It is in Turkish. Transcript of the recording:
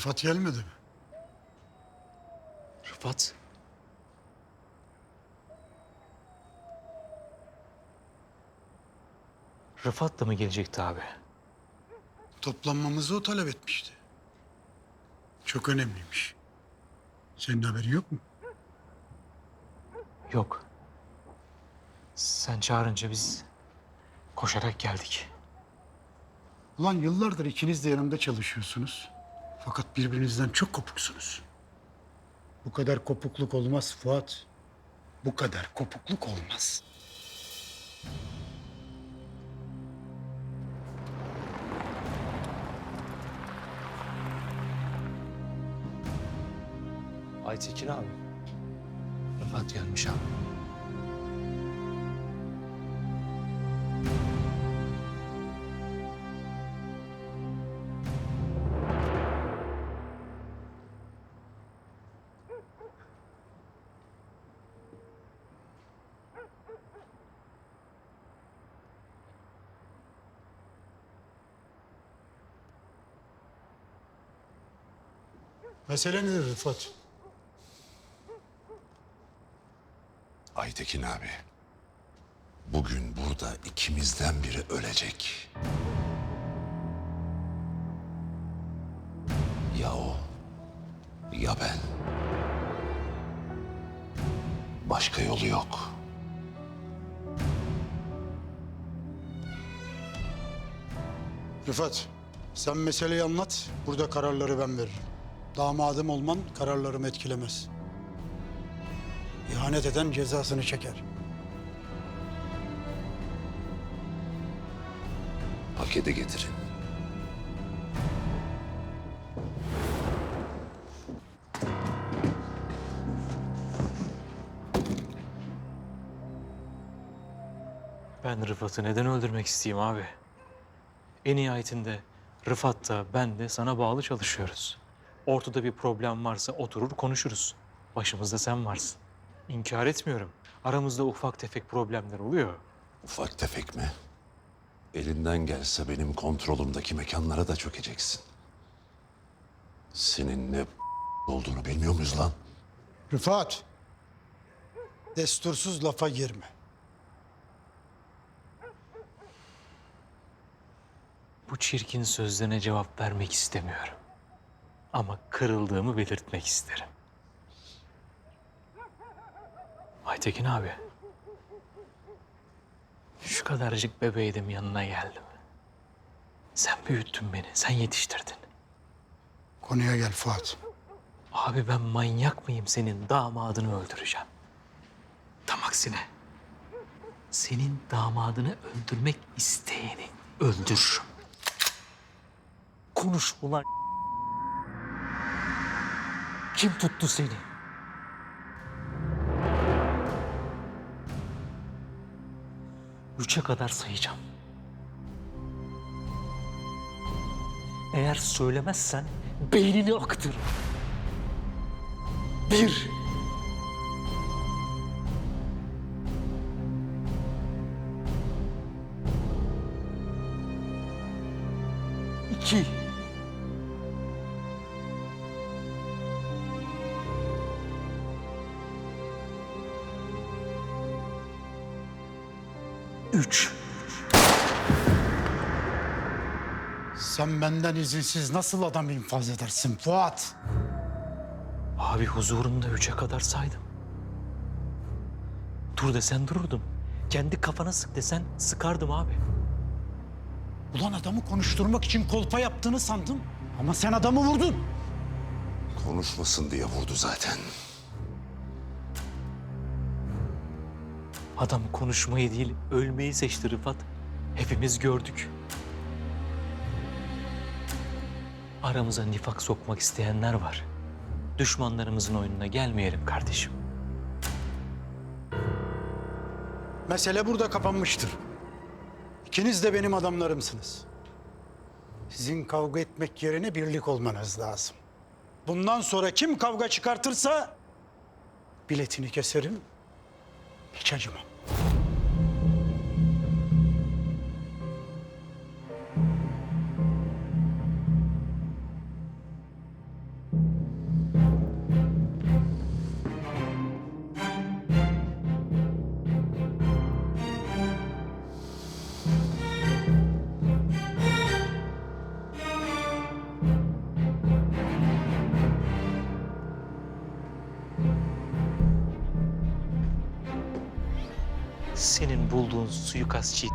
Rıfat gelmedi mi? Rıfat. Rıfat da mı gelecekti abi? Toplanmamızı o talep etmişti. Çok önemliymiş. Senin haberin yok mu? Yok. Sen çağırınca biz koşarak geldik. Ulan yıllardır ikiniz de yanımda çalışıyorsunuz. Fakat birbirinizden çok kopuksunuz. Bu kadar kopukluk olmaz Fuat. Bu kadar kopukluk olmaz. Aytekin abi. Rıfat gelmiş abi. Mesele nedir Rıfat? Aytekin abi. Bugün burada ikimizden biri ölecek. Ya o ya ben. Başka yolu yok. Rıfat, sen meseleyi anlat. Burada kararları ben veririm. Damadım olman kararlarımı etkilemez. İhanet eden cezasını çeker. Pakete getirin. Ben Rıfat'ı neden öldürmek isteyeyim abi? En nihayetinde Rıfat da ben de sana bağlı çalışıyoruz. Ortada bir problem varsa oturur konuşuruz. Başımızda sen varsın. İnkar etmiyorum. Aramızda ufak tefek problemler oluyor. Ufak tefek mi? Elinden gelse benim kontrolümdeki mekanlara da çökeceksin. Senin ne olduğunu bilmiyor muyuz lan? Rıfat, destursuz lafa girme. Bu çirkin sözlerine cevap vermek istemiyorum. Ama kırıldığımı belirtmek isterim. Aytekin abi. Şu kadarcık bebeğdim yanına geldim. Sen büyüttün beni, sen yetiştirdin. Konuya gel Fuat. Abi ben manyak mıyım senin damadını öldüreceğim? Tam aksine. Senin damadını öldürmek isteyeni öldürürüm. Konuş ulan. Kim tuttu seni? Üçe kadar sayacağım. Eğer söylemezsen beynini akıtırım. Bir. İki. Üç. Sen benden izinsiz nasıl adam infaz edersin Fuat? Abi huzurunda üçe kadar saydım. Dur desen dururdum. Kendi kafana sık desen sıkardım abi. Ulan adamı konuşturmak için kolpa yaptığını sandım. Ama sen adamı vurdun. Konuşmasın diye vurdu zaten. Adam konuşmayı değil, ölmeyi seçti Rıfat. Hepimiz gördük. Aramıza nifak sokmak isteyenler var. Düşmanlarımızın oyununa gelmeyelim kardeşim. Mesele burada kapanmıştır. İkiniz de benim adamlarımsınız. Sizin kavga etmek yerine birlik olmanız lazım. Bundan sonra kim kavga çıkartırsa biletini keserim, hiç acımam. Senin bulduğun suikastçıyı